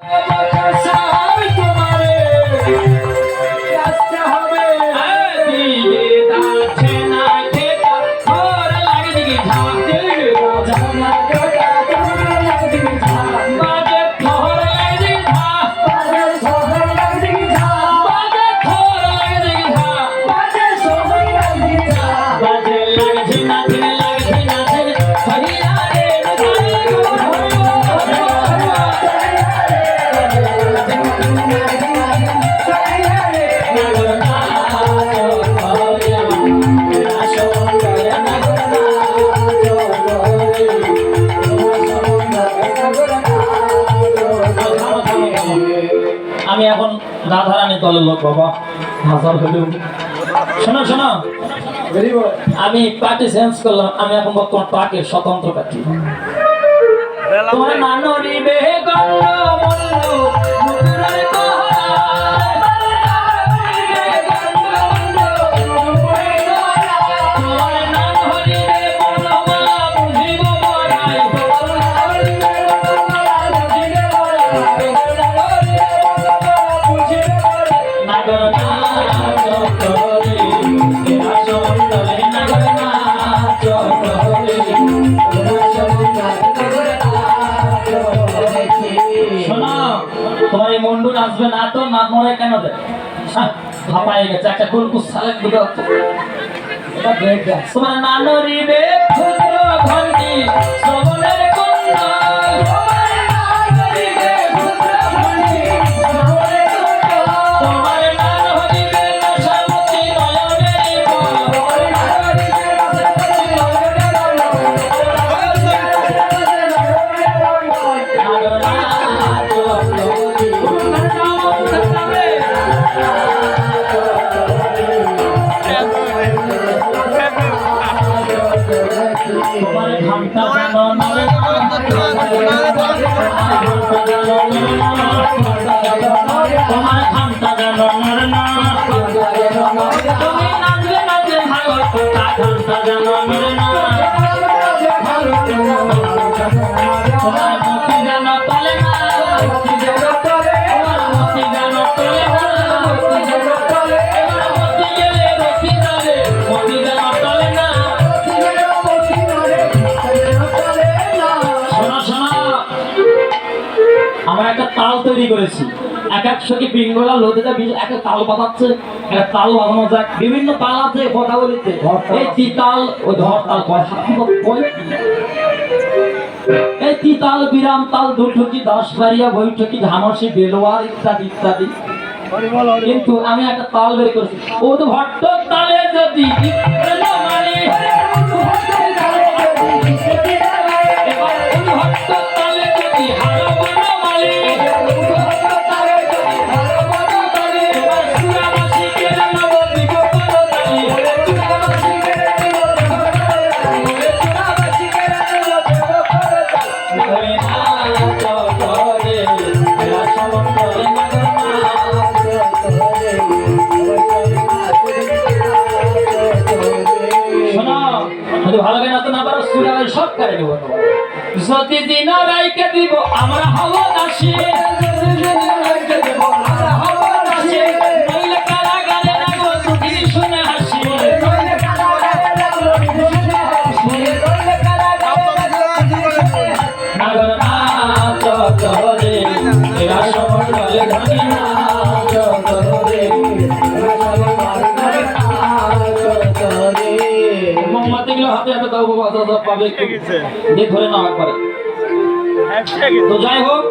Thank you. আমি এখন দাধারানি দলের লোক, বাবা। হাজার হলেও। শোনো শোনো। আমি পার্টি চেঞ্জ করলাম, আমি এখন বর্তমান পার্টির স্বতন্ত্র প্রার্থী। তোমার নানরি শোনো, তোমার এই মন্ডু আসবে না তো, না মরে কেন দে ভাপায় গেছে, একটা কুলকুস সালেক দুটো এটা নানরি বে তোমার তোমার ঘণ্টা জানো নরে তোমার ঘণ্টা জানো নরে না তুমি নাচবে নাচবে ভালো তোমার ঘণ্টা জানো আমার নাম তোমার তাল তৈরি করেছি। এক একশোকে পিঙ্গলা লোদেটা একটা তাল বাজাচ্ছে একটা তাল বাজানো যাক বিভিন্ন তাল আছে কথা বলিতে এই তিতাল ওই ধর তাল কয় এই তিতাল বিরাম তাল দুঠকি বৈঠকি ধামসি বেলোয়ার ইত্যাদি ইত্যাদি। কিন্তু আমি একটা তাল বের করেছি। ও তো ভট্ট তালে যদি ভালো গান না পারো, সুরা সব করে দেবো যদি দিন রাইকে দিব, আমরা হব দাসী। আমরা পাবে দিয়ে ধরে নাও একবারে। তো যাই হোক।